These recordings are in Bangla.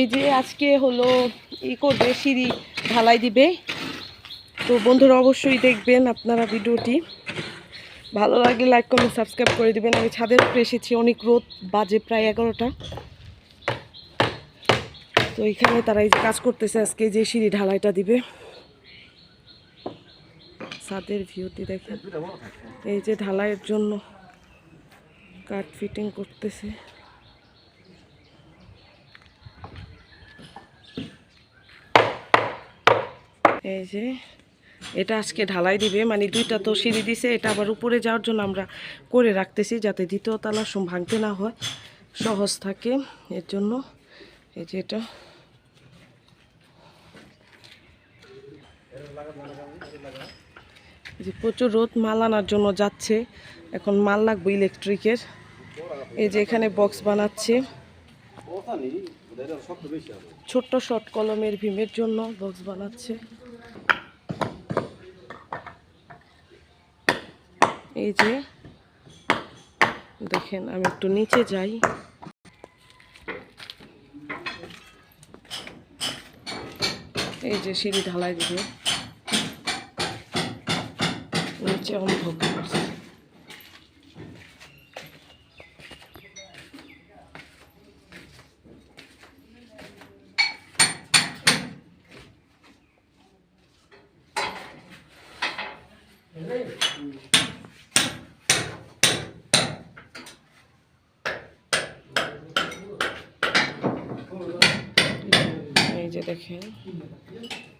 এই যে আজকে হলো ই করবে, সিঁড়ি ঢালাই দিবে। তো বন্ধুরা অবশ্যই দেখবেন আপনারা ভিডিওটি। ভালো লাগলে লাইক কমেন্ট সাবস্ক্রাইব করে দেবেন। আমি ছাদের উপরে এসেছি, অনেক রোদ, বাজে প্রায় এগারোটা। তো এখানে তারা এই যে কাজ করতেছে আজকে যে সিঁড়ি ঢালাইটা দিবে। ছাদের ভিউটি দেখেন। এই যে ঢালাইয়ের জন্য কাঠ ফিটিং করতেছে। এই যে, এটা আজকে ঢালাই দিবে। মানে দুইটা তো সিঁড়ি দিছে, এটা আবার উপরে যাওয়ার জন্য আমরা করে রাখতেছি যাতে দ্বিতীয় তলা ভাঙতে না হয়, সহজ থাকে এর জন্য। এই যে এটা। যে প্রচুর রোদ, মাল আনার জন্য যাচ্ছে। এখন মাল লাগবে ইলেকট্রিকের। এই যে এখানে বক্স বানাচ্ছে। ছোট্ট শর্ট কলমের ভীমের জন্য বক্স বানাচ্ছে। এই যে, দেখেন, আমি একটু নিচে যাই। এই যে সিঁড়ি ঢালাই দিবে। নিচে অন্ধকার। এই যে দেখেন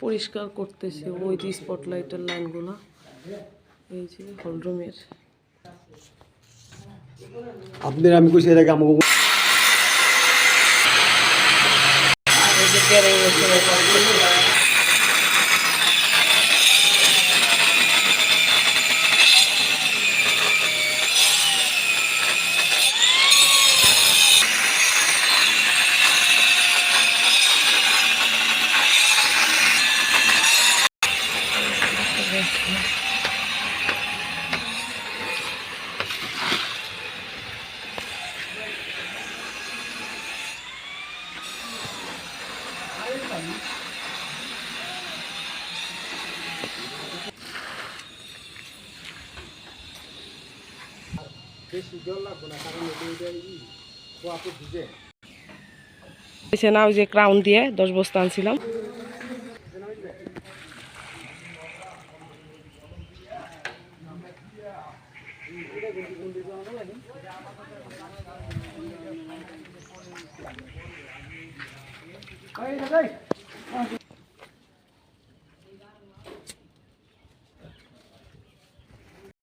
পরিষ্কার করতেছে ওই যে স্পটলাইটের লাইনগুলো। এই যে হলরুমের আপনার আমি কইছি এর আগে আমাকে এই যে এসে না ওই যে ক্রাউন দিয়ে দশ বস্তা আনছিলাম।